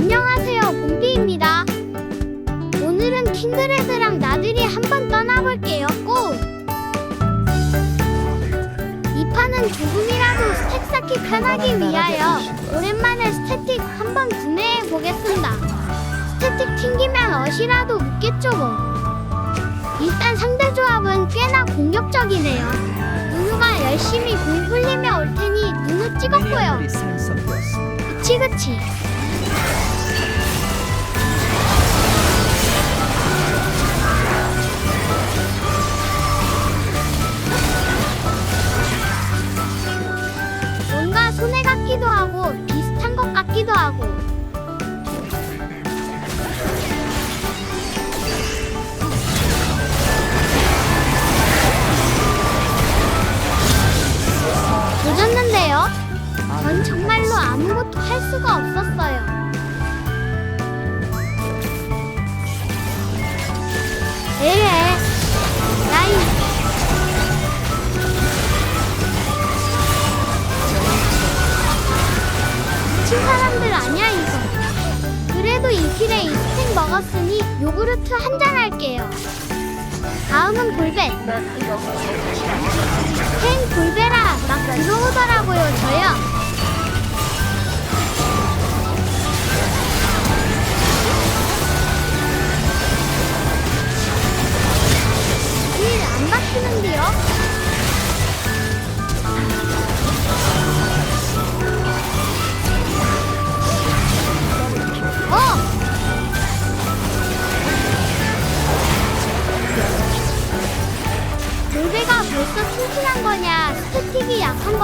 안녕하세요, 봄비입니다. 오늘은 킨드레드랑 나들이 한번 떠나볼게요, 꼭! 이 판은 조금이라도 스택 쌓기 편하기 위하여 오랜만에 스태틱 한번 구매해 보겠습니다. 스태틱 튕기면 어시라도 묻겠죠 뭐. 일단 상대 조합은 꽤나 공격적이네요. 누누가 열심히 공 흘리며 올 테니 누누 찍었고요. 그치 그치. 전 정말로 아무것도 할 수가 없었어요. 에에, 나이. 미친 사람들 아니야 이거. 그래도 이킬에 이 스택 먹었으니 요구르트 한 잔 할게요. 다음은 볼벳. 행 볼베라 막 들어오더라고요 저요.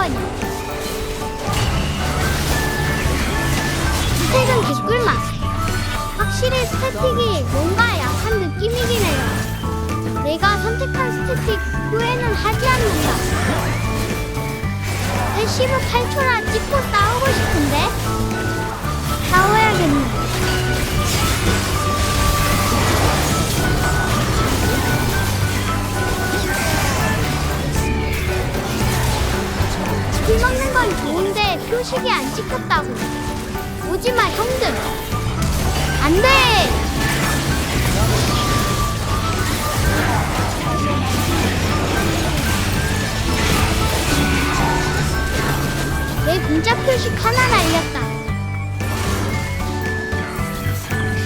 거냐. 스택은 개꿀맛. 확실히 스태틱이 뭔가 약한 느낌이긴 해요. 내가 선택한 스태틱 후회는 하지 않는다. 패시브 8초라 찍고 싸우고 싶은데? 싸워야겠네. 술 먹는 건 좋은데 표식이 안 찍혔다고. 오지마 형들. 안 돼! 내 문자 표식 하나 날렸다.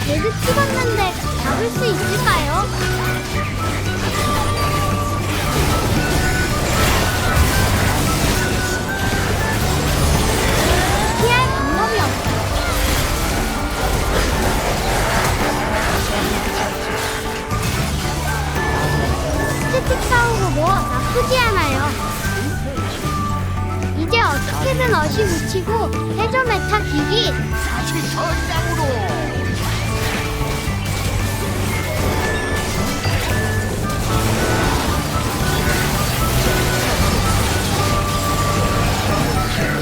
레드 찍었는데 잡을 수 있을까요? 스태틱 싸우고 뭐 나쁘지 않아요. 이제 어떻게든 어시 묻히고 해저 메타 기기 다시 전장으로.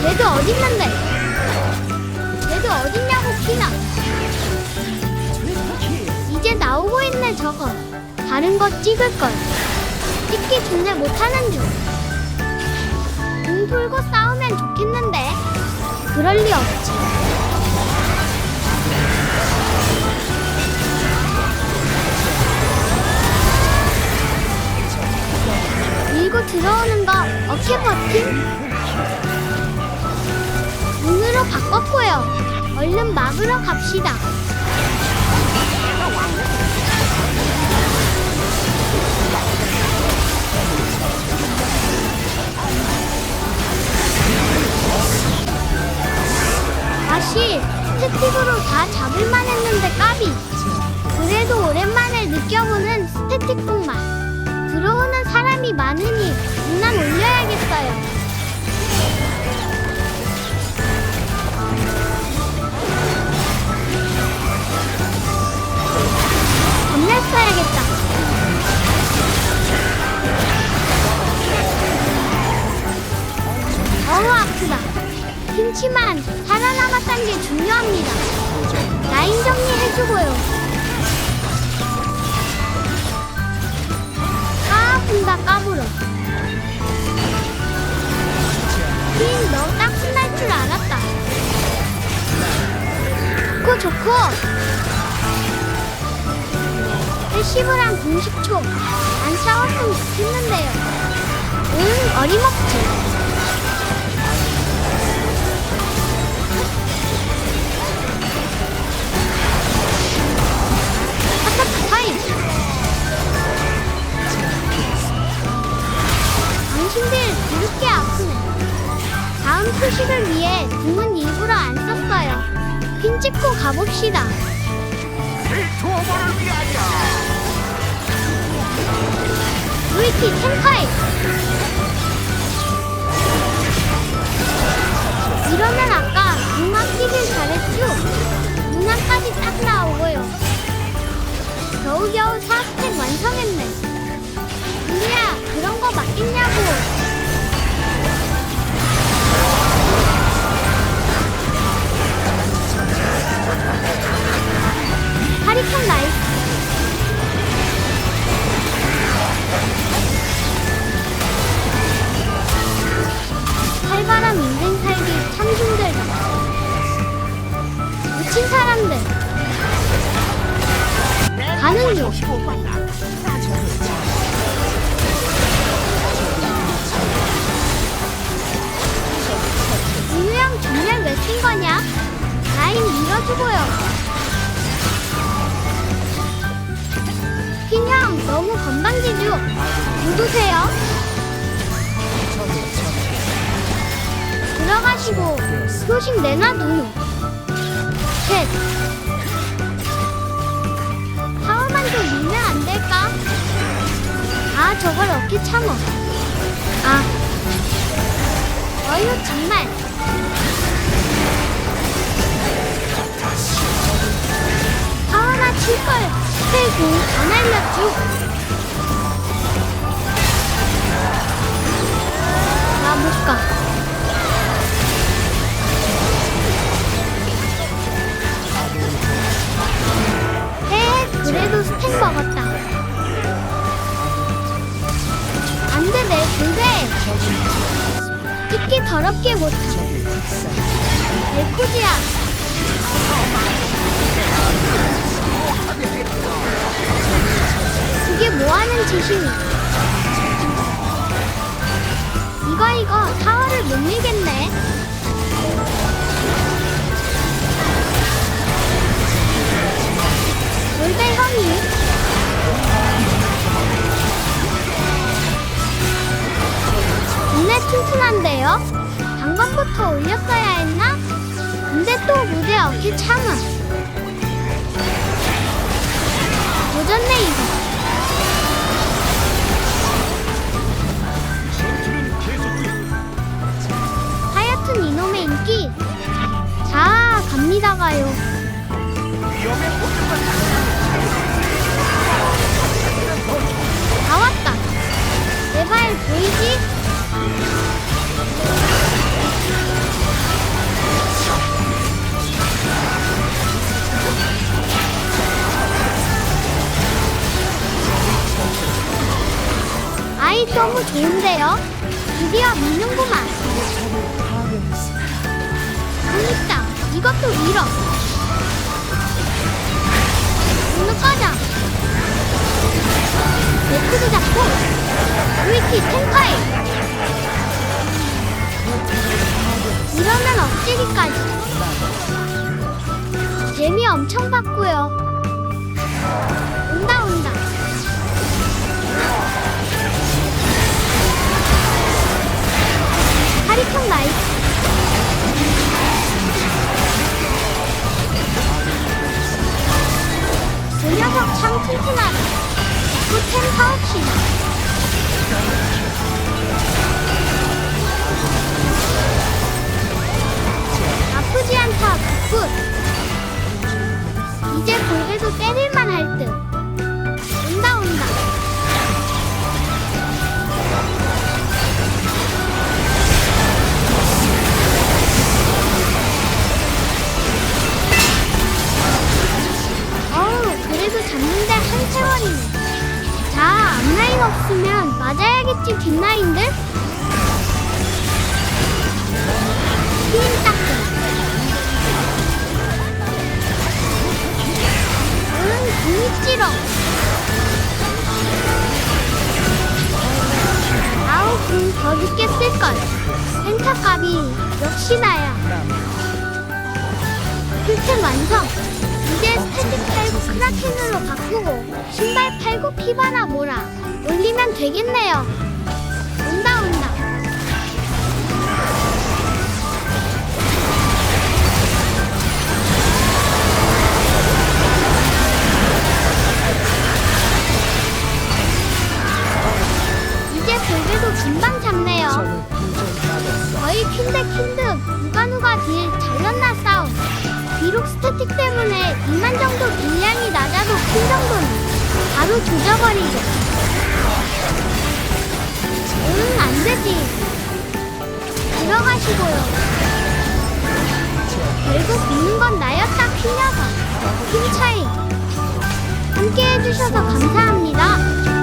얘도 어딨는데? 얘도 어딨냐고 피나? 이제 나오고 있네 저거. 다른 거 찍을 걸. 찍기 존내 못하는 중. 공 돌고 싸우면 좋겠는데. 그럴 리 없지. 밀고 들어오는 거 어깨 버팀? 눈으로 바꿨고요. 얼른 막으러 갑시다. 다시 스태틱으로 다 잡을만 했는데 까비. 그래도 오랜만에 느껴보는 스태틱 풍맛. 들어오는 사람이 많으니 문안 올려야겠어요. 살아남았다는 게 중요합니다. 라인 정리해주고요. 아 아픈다 까불어. 흰, 너 딱순 날줄 알았다. 곧 콤보 좋고 패시브랑 공식초 안 싸웠으면 좋겠는데요 응 어림없지 가봅시다. 이 투어를 위하여 브리티 텐카이 이러면 아까 눈 아끼길 잘했죠? 눈앞까지 딱 나오고요. 겨우겨우 4스택 완성했네. 우리야 그런 거 맞겠냐고 중. 윤우형 정말 왜쓴 거냐? 라인 밀어주고요. 흰형 너무 건방지죠? 누구세요? 들어가시고 표식 내놔둬요. 셋. 좀 밀면 안 될까? 아 저걸 어떻게 참어? 아. 어휴 정말. 타워나 칠걸. 스테이고 안 알렸죠? 특히 더럽게 못하 벨코지야. 그게 뭐하는 짓이니? 이거 이거. 타워를 못 방금부터 올렸어야 했나? 근데 또 무대 어깨 참아 조졌네 이거 하여튼 이놈의 인기 자 갑니다 가요 다 왔다. 내 발 보이지? 아이 너무 좋은데요? 드디어 미는구만. 그니까 이것도 밀어. 오늘 꺼져. 네크도 잡고 브리티 텐카이 이러면 억제기까지 재미 엄청 봤고요 뻔히. 자, 앞라인 없으면 맞아야겠지, 뒷라인들? 힘 닦고. 응, 공이 찌러. 아우, 공더 늦게 쓸걸. 센터값이 역시 나야. 필템 완성. 이제 스태틱 팔고 크라켄으로 바꾸고 신발 팔고 피바나 모라 올리면 되겠네요. 조져버리죠. 응, 안 되지. 들어가시고요. 결국 미는 건 나였다, 퀸 녀석. 팀 차이. 함께 해주셔서 감사합니다.